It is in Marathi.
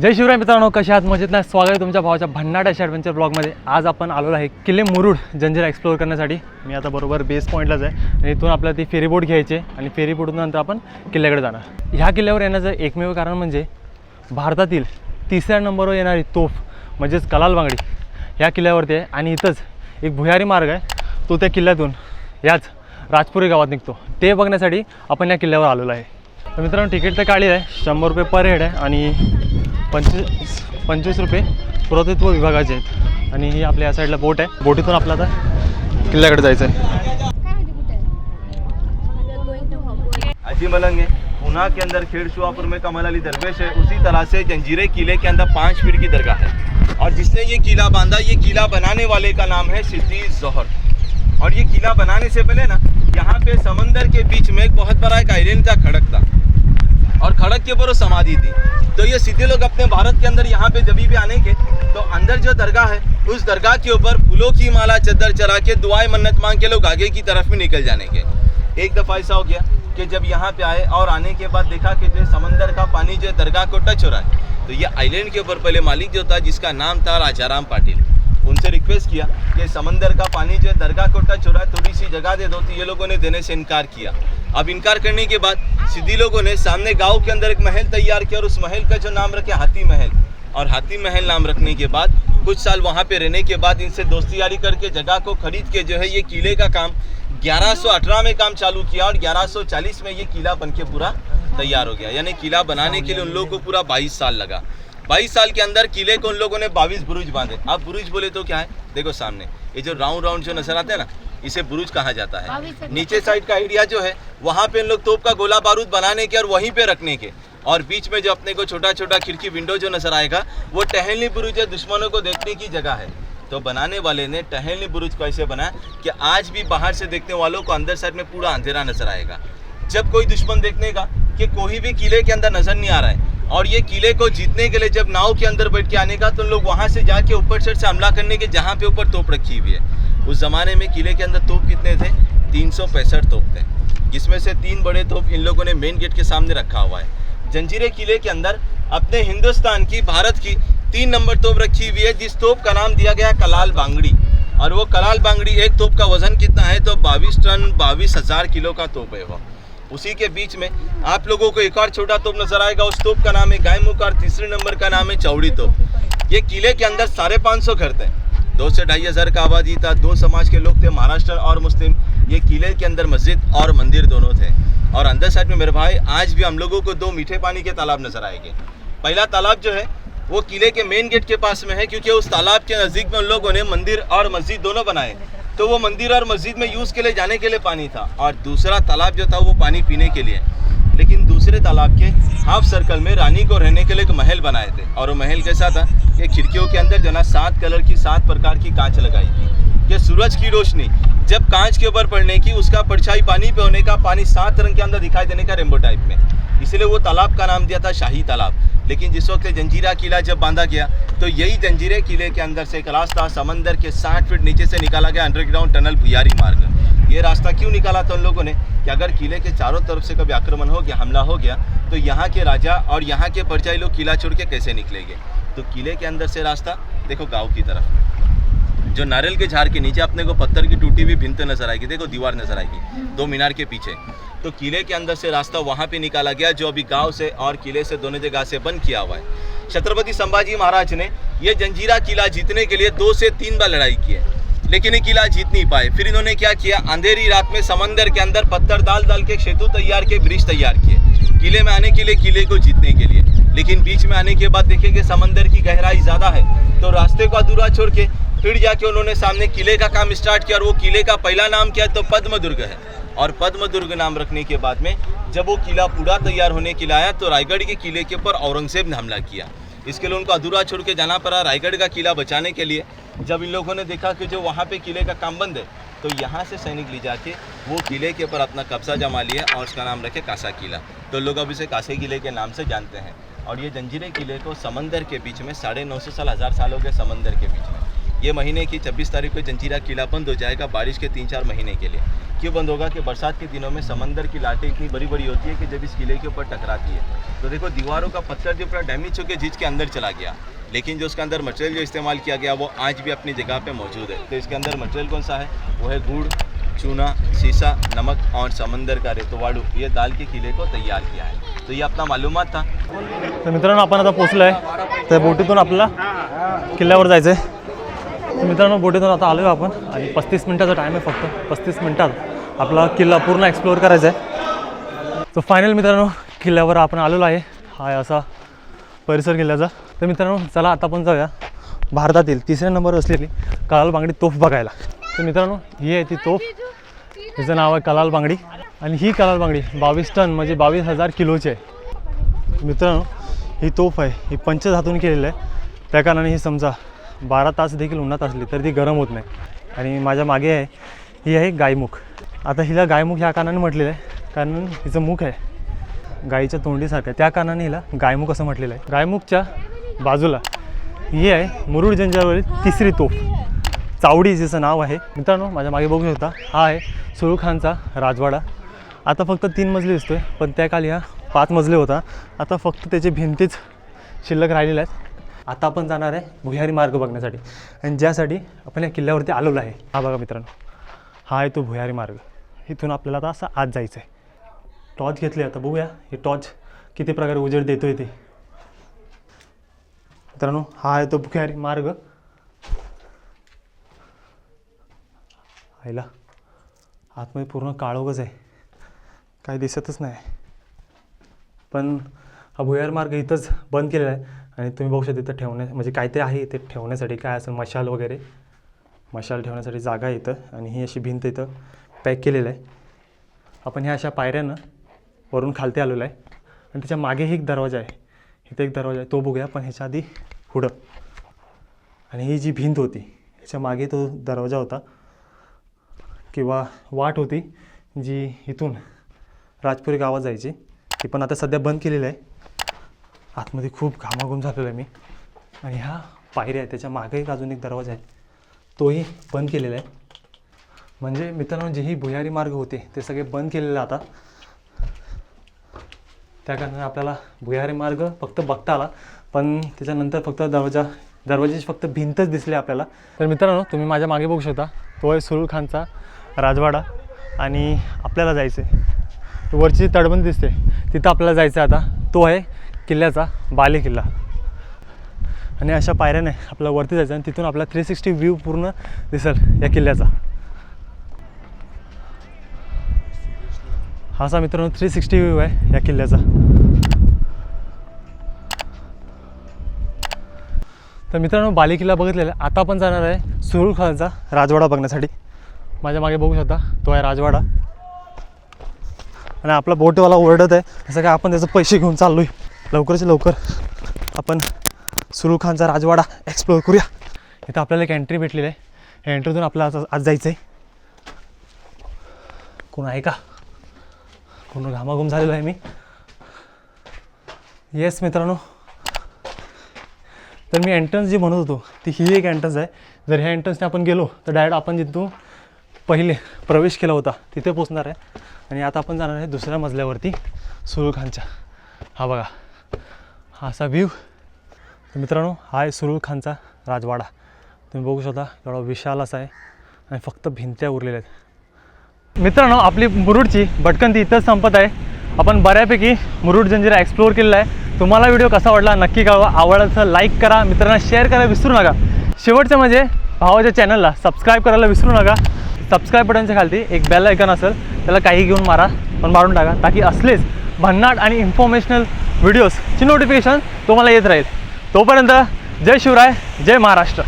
जय शिवराय मित्रांनो कशा आहात? मजेत नाही स्वागत आहे तुमच्या भावाच्या भन्नाट अशा ॲडव्हेंचर ब्लॉगमध्ये आज आपण आलेलो आहे किल्ले मुरुड जंजिरा एक्सप्लोअर करण्यासाठी. मी आता बरोबर बेस पॉईंटलाच आहे. आणि इथून आपल्याला ती फेरीबोट घ्यायची आणि फेरीबोटून नंतर आपण किल्ल्याकडे जाणार. ह्या किल्ल्यावर येण्याचं एकमेव कारण म्हणजे भारतातील तिसऱ्या नंबरवर येणारी तोफ म्हणजेच कलाल बांगडी ह्या किल्ल्यावरती आहे. आणि इथंच एक भुयारी मार्ग आहे. तो त्या किल्ल्यातून याच राजपुरी गावात निघतो. ते बघण्यासाठी आपण या किल्ल्यावर आलेलो आहे. तर मित्रांनो तिकीट तर काळी आहे. शंभर रुपये पर हेड आहे. आणि पंचवीस पंचवीस रुपये पुरातत्व विभागाचे आहेत. आणि ही आपल्या या साईडला बोट आहे. बोटीतून आपला आता किल्ल्याकडे जायचं आहे. अजी मलंग है ऊना के अंदर खेड़ शुआपुर में कमल अली दरवेश है. उसी तरह से जंजीरे किले के अंदर पांच फीट की दरगाह है. और जिसने ये किला बांधा ये किला बनाने वाले का नाम है सिद्दी जौहर। और ये किला बनाने से पहले ना यहाँ पे समंदर के बीच में एक बहुत बड़ा एक आइलैंड का खड़क था। और खड़क के ऊपर वो समाधि थी। तो ये सीधे लोग अपने भारत के अंदर यहाँ पे जभी भी आने के तो अंदर जो दरगाह है, उस दरगाह के ऊपर फूलों की माला, चद्दर चढ़ा के दुआएँ मन्नत मांग के लोग आगे की तरफ़ में निकल जाने के एक दफ़ा ऐसा हो गया कि जब यहाँ पे आए और आने के बाद देखा कि जो समंदर का पानी जो है दरगाह को टच हो रहा है तो ये आइलैंड के ऊपर पहले मालिक जो था, जिसका नाम था राजाराम पाटिल, उनसे रिक्वेस्ट किया कि समंदर का पानी जो है दरगाह को टच हो रहा है, थोड़ी सी जगह दे दो तो ये लोगों ने देने से इनकार किया। अब इनकार करने के बाद सिद्धि लोगों ने सामने गाँव के अंदर एक महल तैयार किया और उस महल का जो नाम रखे हाथी महल। और हाथी महल नाम रखने के बाद, कुछ साल वहाँ पे रहने के बाद इनसे दोस्ती यारी करके, जगह को खरीद के जो है ये किले का काम 1118 में काम चालू किया और 1140 में ये किला बन के पूरा तैयार हो गया। यानी किला बनाने के लिए उन लोगों को पूरा 22 साल लगा। 22 साल के अंदर किले को उन लोगों ने 22 बुरुज बांधे। आप बुरुज बोले तो क्या है? देखो सामने, ये जो राउंड राउंड जो नज़र आते हैं ना इसे बुरुज कहा जाता है। नीचे साइड का एरिया जो है वहाँ पे इन लोग तोप का गोला बारूद बनाने के और वहीं पे रखने के। और बीच में जो अपने को छोटा छोटा खिड़की विंडो जो नज़र आएगा वो टहलनी बुरुज है दुश्मनों को देखने की जगह है। तो बनाने वाले ने टहलनी बुरुज को ऐसे बनाया कि आज भी बाहर से देखने वालों को अंदर साइड में पूरा अंधेरा नज़र आएगा। जब कोई दुश्मन देखने का कि कोई भी किले के अंदर नज़र नहीं आ रहा है और ये किले को जीतने के लिए जब नाव के अंदर बैठ के आने का तो उन लोग वहाँ से जाके ऊपर साइड से हमला करने के, जहाँ पे ऊपर तोप रखी हुई है। उस जमाने में किले के अंदर तोप कितने थे? तीन सौ पैंसठ तोप थे, जिसमें से तीन बड़े तोप इन लोगों ने मेन गेट के सामने रखा हुआ है। जंजीरे किले के अंदर अपने हिंदुस्तान की, भारत की तीन नंबर तोप रखी हुई है, जिस तोप का नाम दिया गया कलाल बांगड़ी। और वो कलाल बांगड़ी एक तोप का वज़न कितना है? तो बाईस टन बाईस हज़ार किलो का तोप है वो। उसी के बीच में आप लोगों को एक और छोटा तोप नज़र आएगा। उस तोप का नाम है गायमुख और तीसरे नंबर का नाम है चौड़ी तोप। ये किले के अंदर साढ़े पाँच सौ घर थे। दो से ढाई हज़ार का आबादी था, दो समाज के लोग थे, महाराष्ट्र और मुस्लिम। ये किले के अंदर मस्जिद और मंदिर दोनों थे। और अंदर साइड में मेरे भाई, आज भी हम लोगों को दो मीठे पानी के तालाब नज़र आएँगे। पहला तालाब जो है, वो किले के मेन गेट के पास में है, क्योंकि उस तालाब के नज़दीक में उन लोगों ने मंदिर और मस्जिद दोनों बनाए। तो वो मंदिर और मस्जिद में यूज़ के लिए जाने के लिए पानी था और दूसरा तालाब जो था वो पानी पीने के लिए। लेकिन दूसरे तालाब के हाफ़ सर्कल में रानी को रहने के लिए एक महल बनाए थे और वो महल कैसा था कि खिड़कियों के अंदर जो ना सात कलर की, सात प्रकार की कांच लगाई थी। कि सूरज की रोशनी, जब कांच के ऊपर पड़ने की, उसका परछाई पानी पे होने का, पानी सात रंग के अंदर दिखाई देने का रेम्बो टाइप में। इसलिए वो तालाब का नाम दिया था शाही तालाब। लेकिन जिस वक्त जंजीरा किला जब बांधा गया तो यही जंजीरे किले के अंदर से एक रास्ता समंदर के साठ फीट नीचे से निकाला गया अंडरग्राउंड टनल भुयारी मार्ग। ये रास्ता क्यों निकाला था उन लोगों ने? कि अगर किले के चारों तरफ़ से कभी आक्रमण हो गया, हमला हो गया तो यहाँ के राजा और यहाँ के परचाई लोग किला छोड़ के कैसे निकलेंगे? तो किले के अंदर से रास्ता, देखो गाँव की तरफ़। जो नारियल के झाड़ के नीचे अपने को पत्थर की टूटी हुई भिंत नज़र आएगी, देखो दीवार नज़र आएगी, दो मीनार के पीछे। तो किले के अंदर से रास्ता वहाँ पे निकाला गया, जो अभी गाँव से और किले से दोनों जगह से बंद किया हुआ है। छत्रपति संभाजी महाराज ने ये जंजीरा किला जीतने के लिए दो से तीन बार लड़ाई की है, लेकिन ये किला जीत नहीं पाए। फिर इन्होंने क्या किया? अंधेरी रात में समंदर के अंदर पत्थर डाल डाल के सेतु तैयार किए, ब्रिज तैयार किए। किले में आने के लिए, किले को जीतने के लिए। लेकिन बीच में आने के बाद देखेंगे समंदर की गहराई ज़्यादा है तो रास्ते को अधूरा छोड़ के फिर जाके उन्होंने सामने किले का काम स्टार्ट किया, और वो किले का पहला नाम क्या है? तो पद्म दुर्ग है। और पद्म दुर्ग नाम रखने के बाद में जब वो किला पूरा तैयार होने के लिए आया तो रायगढ़ के किले के ऊपर औरंगज़ेब ने हमला किया। इसके लिए उनको अधूरा छोड़ के जाना पड़ा रायगढ़ का किला बचाने के लिए। जब इन लोगों ने देखा कि जो वहाँ पे किले का काम बंद है तो यहाँ से सैनिक ले जाके वो किले के ऊपर अपना कब्जा जमा लिया और उसका नाम रखे कासा किला। तो लोग अब इसे कासे किले के नाम से जानते हैं और ये जंजीरे किले को समंदर के बीच में, साढ़े नौ सौ साल, हज़ार सालों के समंदर के बीच में। ये महीने की 26 तारीख को जंजीरा किला बंद हो जाएगा बारिश के तीन चार महीने के लिए। क्यों बंद होगा कि बरसात के दिनों में समंदर की लाटें इतनी बड़ी बड़ी होती है कि जब इस किले के ऊपर टकराती है। तो देखो, दीवारों का पत्थर जो पूरा डैमेज होकर जिस के अंदर चला गया। लेकिन जो उसका अंदर मटेरियल जो इस्तेमाल किया गया, वो आज भी अपनी जगह पे मौजूद है। तो इसके अंदर मटेरियल कौन सा है? वो है गुड़, चूना शीशा नमक और समंदर का रेतोवाड़ू। ये दाल के किले को तैयार किया है। तो ये अपना मालूमात था। तर मित्रांनो, आपण आता पोचलो आहे त्या बोटीतून आपल्याला किल्ल्यावर तर मित्रांनो बोटीतून आता आलो आहे आपण आणि पस्तीस मिनटाचा टाईम आहे फक्त. पस्तीस मिनटात आपला किल्ला पूर्ण एक्सप्लोअर करायचा आहे. तर फायनल मित्रांनो किल्ल्यावर आपण आलेलो आहे. हा असा परिसर किल्ल्याचा. तर मित्रांनो चला आता आपण जाऊया. भारतातील तिसऱ्या नंबर असलेली कलाल बांगडी तोफ बघायला. तर मित्रांनो ही आहे ती तोफ. तिचं नाव आहे कलाल बांगडी. आणि ही कलाल बांगडी बावीस टन म्हणजे बावीस हजार किलोची आहे. मित्रांनो ही तोफ आहे. ही पंचधातून केलेली आहे. त्या कारणाने ही समजा बारा तास देखील उन्हात असली तर ती गरम होत नाही. आणि माझ्या मागे आहे ही आहे गायमुख. आता हिला गायमुख ह्या कानाने म्हटलेलं आहे कारण हिचं मुख आहे गाईच्या तोंडीसारखं त्या कानाने हिला गायमुख असं म्हटलेलं आहे. गायमुखच्या बाजूला ही आहे मुरुड जंजावरील तिसरी तोफ. चावडी जिचं नाव आहे. मित्रांनो माझ्या मागे बघू शकता हा आहे सुरुखानचा राजवाडा. आता फक्त तीन मजली दिसतोय पण त्या काली हा पाच मजले होता. आता फक्त त्याची भिंतीच शिल्लक राहिलेल्या आहेत. आता आपण जाणार आहे भुयारी मार्ग बघण्यासाठी. आणि ज्यासाठी आपण या किल्ल्यावरती आलेलो आहे. हा बघा मित्रांनो हा आहे तो भुयारी मार्ग. इथून आपल्याला आता असा आत जायचं आहे टॉर्च घेतली आता बघूया हे टॉर्च किती प्रकारे उजेड देतो आहे ते. मित्रांनो हा आहे तो भुयारी मार्ग. आईला आतमध्ये पूर्ण काळोगच आहे. काही दिसतच नाही. पण हा भुयार मार्ग इथंच बंद केलेला आहे. आणि तुम्ही बघू शकता इथं ठेवण्या म्हणजे काय ते आहे इथे ठेवण्यासाठी काय असं मशाल वगैरे. मशाल ठेवण्यासाठी जागा आहे इथं आणि ही अशी भिंत इथं पॅक केलेलं आहे. आपण ह्या अशा पायऱ्यानं वरून खालती आलेलो आहे. आणि त्याच्या मागेही एक दरवाजा आहे. इथं एक दरवाजा आहे तो बघूया पण ह्याच्या आधी पुढं. आणि ही जी भिंत होती ह्याच्या मागे तो दरवाजा होता. किंवा वाट होती जी इथून राजपुरी गावात जायची. ती पण आता सध्या बंद केलेलं आहे. आतमध्ये खूप घामाघूम झालेलो आहे मी. आणि ह्या पायऱ्या आहेत त्याच्यामागे एक अजून एक दरवाजा आहे. तोही बंद केलेला आहे. म्हणजे मित्रांनो जेही भुयारी मार्ग होते ते सगळे बंद केलेले आता. त्या कारणाने आपल्याला भुयारी मार्ग फक्त बघता आला पण त्याच्यानंतर फक्त दरवाजा दरवाजाची फक्त भिंतच दिसली आपल्याला. तर मित्रांनो तुम्ही माझ्या मागे बघू शकता तो आहे सुरुल खानचा राजवाडा आणि आपल्याला जायचं आहे वरची तडबंद दिसते तिथं आपल्याला जायचं आहे आता. तो आहे किल्ल्याचा बाले किल्ला. आणि अशा पायऱ्याने आपल्याला वरती जायचं आणि तिथून आपला थ्री सिक्स्टी व्ह्यू पूर्ण दिसेल या किल्ल्याचा. हा असा मित्रांनो थ्री सिक्स्टी व्ह्यू आहे या किल्ल्याचा. तर मित्रांनो बाले किल्ला बघितलेला आता आपण जाणार आहे सुरुळखालचा राजवाडा बघण्यासाठी. माझ्या मागे बघू शकता तो आहे राजवाडा. आणि आपला बोटवाला ओरडत आहे असं काय आपण त्याचे पैसे घेऊन चाललो आहे लवकरच लवकर आपण सुरू खानचा राजवाडा एक्सप्लोअर करूया. इथं आपल्याला एक एंट्री भेटलेली आहे. एंट्रीतून आपल्याला आज आज जायचं आहे कोण आहे का? कोण घामाघूम झालेलो आहे मी? येस मित्रांनो. तर मी एंट्रन्स जी म्हणत होतो ती ही एक एंट्रन्स आहे. जर ह्या एंट्रन्सने आपण गेलो तर डायरेक्ट आपण जिथून पहिले प्रवेश केला होता तिथे पोचणार आहे. आणि आता आपण जाणार आहे दुसऱ्या मजल्यावरती सुरू खानच्या. हा बघा. असा व्ह्यू तर मित्रांनो हा आहे सुरुल खानचा राजवाडा. तुम्ही बघू शकता एवढा विशाल असा आहे आणि फक्त भिंत्या उरलेल्या आहेत. मित्रांनो आपली मुरुडची भटकंती इथंच संपत आहे. आपण बऱ्यापैकी मुरुड जंजिरा एक्सप्लोअर केलेला आहे. तुम्हाला व्हिडिओ कसा वाटला नक्की कळवा. आवडलं तर लाईक करा. मित्रांना शेअर करायला विसरू नका. शेवटचं म्हणजे भावाच्या चॅनलला सबस्क्राईब करायला विसरू नका. सबस्क्राईब बटनच्या खालती एक बेल ऐकन असेल त्याला काही घेऊन मारा. पण मारून टाका. ताकी असलेच भन्नाट आणि इन्फॉर्मेशनल व्हिडिओजची नोटिफिकेशन तुम्हाला येत राहील. तोपर्यंत जय शिवराय जय महाराष्ट्र.